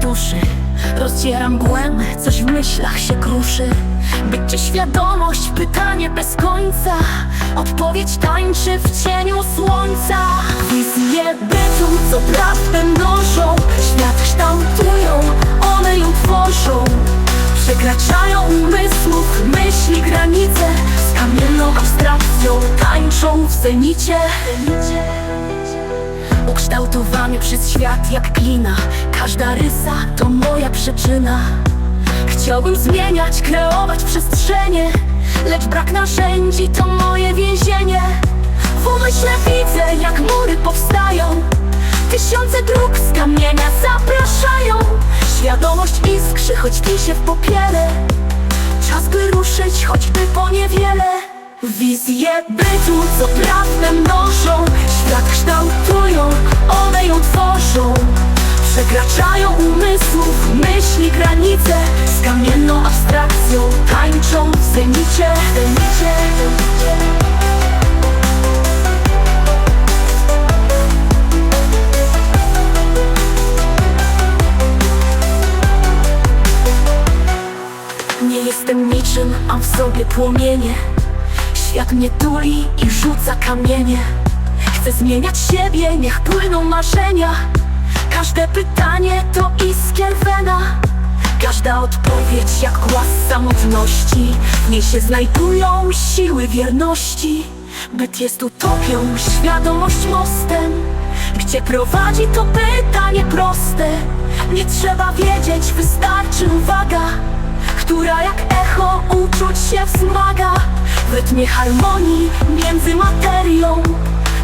duszy. Rozdzieram mgłę, coś w myślach się kruszy. Bycie świadomość, pytanie bez końca. Odpowiedź tańczy w cieniu słońca. Wizje bytu, co prawdę noszą Świat kształtują, one ją tworzą. Przekraczają umysłów, myśli granice. Z kamienną abstrakcją tańczą w zenicie Ukształtowany przez świat jak glina Każda rysa to moja przyczyna. Chciałbym zmieniać, kreować przestrzenie. Lecz brak narzędzi to moje więzienie. W umyśle widzę jak mury powstają. Tysiące dróg z kamienia zapraszają. Świadomość iskrzy, choć się w popiele Czas by ruszyć, choćby po niewiele. Wizje bytu, co prawdę Przekraczają umysłów, myśli granice Z kamienną abstrakcją tańczą w zenicie, zenicie. Nie jestem niczym, mam w sobie płomienie. Świat mnie tuli i rzuca kamienie. Chcę zmieniać siebie, niech płyną marzenia Każde pytanie to iskier wena. Każda odpowiedź jak głaz samotności. W niej się znajdują siły wierności. Byt jest utopią, świadomość mostem. Gdzie prowadzi to pytanie proste? Nie trzeba wiedzieć, wystarczy uwaga która jak echo uczuć się wzmaga. W rytmie harmonii między materią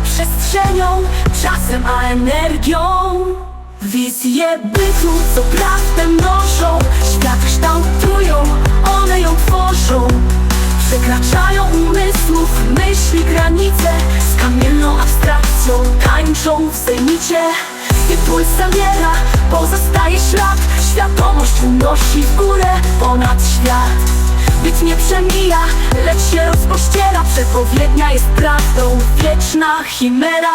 Przestrzenią, czasem a energią Wizje bytu, co prawdę mnożą Świat kształtują, one ją tworzą. Przekraczają umysłów, myśli granice Z kamienną abstrakcją tańczą w zenicie Gdy puls zabiera, pozostaje ślad Świadomość unosi w górę ponad świat. Byt nie przemija, lecz się rozpościera Przepowiednia jest prawdą, wieczna chimera